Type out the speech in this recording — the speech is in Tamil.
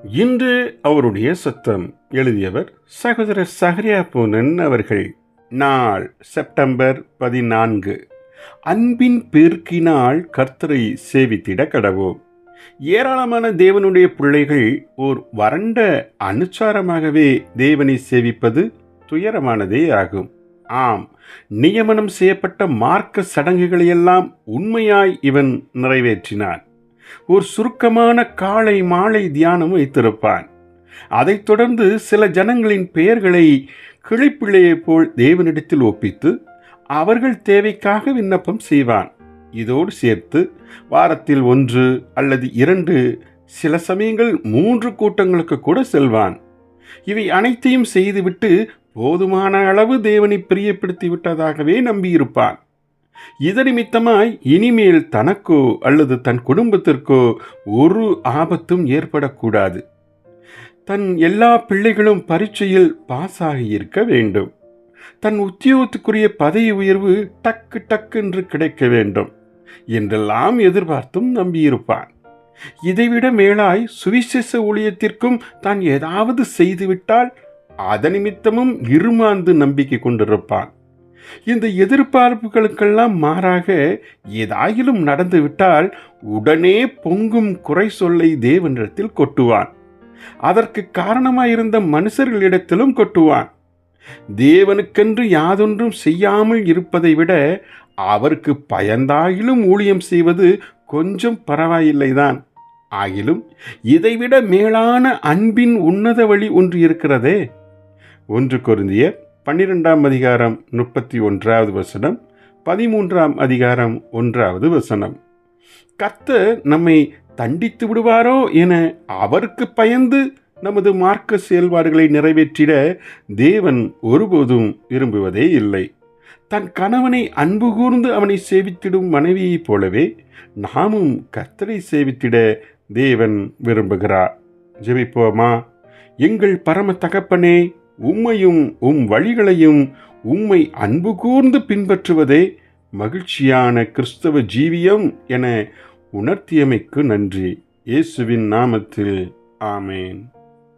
இன்று அவருடைய சத்தம் எழுதியவர் சகோதரர் சஹரியா பூனன் அவர்கள். நாள் செப்டம்பர் பதினான்கு. அன்பின் பெருக்கினால் கர்த்தரை சேவித்திட கடவோம். ஏராளமான தேவனுடைய பிள்ளைகள் ஓர் வறண்ட அனுச்சாரமாகவே தேவனை சேவிப்பது துயரமானதே ஆகும். ஆம் நியமனம் செய்யப்பட்ட மார்க்க சடங்குகளையெல்லாம் உண்மையாய் இவன் நிறைவேற்றினான். ஒரு சுருக்கமான காலை மாலை தியானம் வைத்திருப்பான். அதைத் தொடர்ந்து சில ஜனங்களின் பெயர்களை கிளிப்பிள்ளையைப் போல் தேவனிடத்தில் ஒப்பித்து அவர்கள் தேவைக்காக விண்ணப்பம் செய்வான். இதோடு சேர்த்து வாரத்தில் ஒன்று அல்லது இரண்டு சில சமயங்கள் மூன்று கூட்டங்களுக்கு கூட செல்வான். இவை அனைத்தையும் செய்துவிட்டு போதுமான அளவு தேவனை பிரியப்படுத்தி விட்டதாகவே நம்பியிருப்பான். இது நிமித்தமாய் இனிமேல் தனக்கோ அல்லது தன் குடும்பத்திற்கோ ஒரு ஆபத்தும் ஏற்படக்கூடாது. தன் எல்லா பிள்ளைகளும் பரீட்சையில் பாஸ் ஆகியிருக்க வேண்டும். தன் உத்தியோகத்துக்குரிய பதவி உயர்வு டக்கு டக்கு என்று கிடைக்க வேண்டும் என்றெல்லாம் எதிர்பார்த்தும் நம்பியிருப்பான். இதைவிட மேலாய் சுவிசேஷ ஊழியத்திற்கும் தான் ஏதாவது செய்துவிட்டால் அதனிமித்தமும் இருமாந்து நம்பிக்கை கொண்டிருப்பான். இந்த எதிர்பார்ப்புகளுக்கெல்லாம் மாறாக ஏதாயிலும் நடந்துவிட்டால் உடனே பொங்கும் குறை சொல்லை தேவனிடத்தில் கொட்டுவான். அதற்கு காரணமாயிருந்த மனுஷர்களிடத்திலும் கொட்டுவான். தேவனுக்கென்று யாதொன்றும் செய்யாமல் இருப்பதை விட அவருக்கு பயந்தாயிலும் ஊழியம் செய்வது கொஞ்சம் பரவாயில்லைதான். ஆகிலும் இதைவிட மேலான அன்பின் உன்னத வழி ஒன்று இருக்கிறதே. ஒன்று கொருந்திய பன்னிரெண்டாம் அதிகாரம் முப்பத்தி ஒன்றாவது வசனம் பதிமூன்றாம் அதிகாரம் ஒன்றாவது வசனம். கர்த்தர் நம்மை தண்டித்து விடுவாரோ என அவருக்கு பயந்து நமது மார்க்க செயல்பாடுகளை நிறைவேற்றிட தேவன் ஒருபோதும் விரும்புவதே இல்லை. தன் கணவனை அன்பு கூர்ந்து அவனை சேவித்திடும் மனைவியைப் போலவே நாமும் கர்த்தரை சேவித்திட தேவன் விரும்புகிறார். ஜெபிப்போமா? எங்கள் பரம தகப்பனே உம்மையும் உம் வழிகளையும் உம்மை அன்பு கூர்ந்து பின்பற்றுவதே மகிழ்ச்சியான கிறிஸ்தவ ஜீவியம் என உணர்த்தியமைக்கு நன்றி. இயேசுவின் நாமத்தில். ஆமேன்.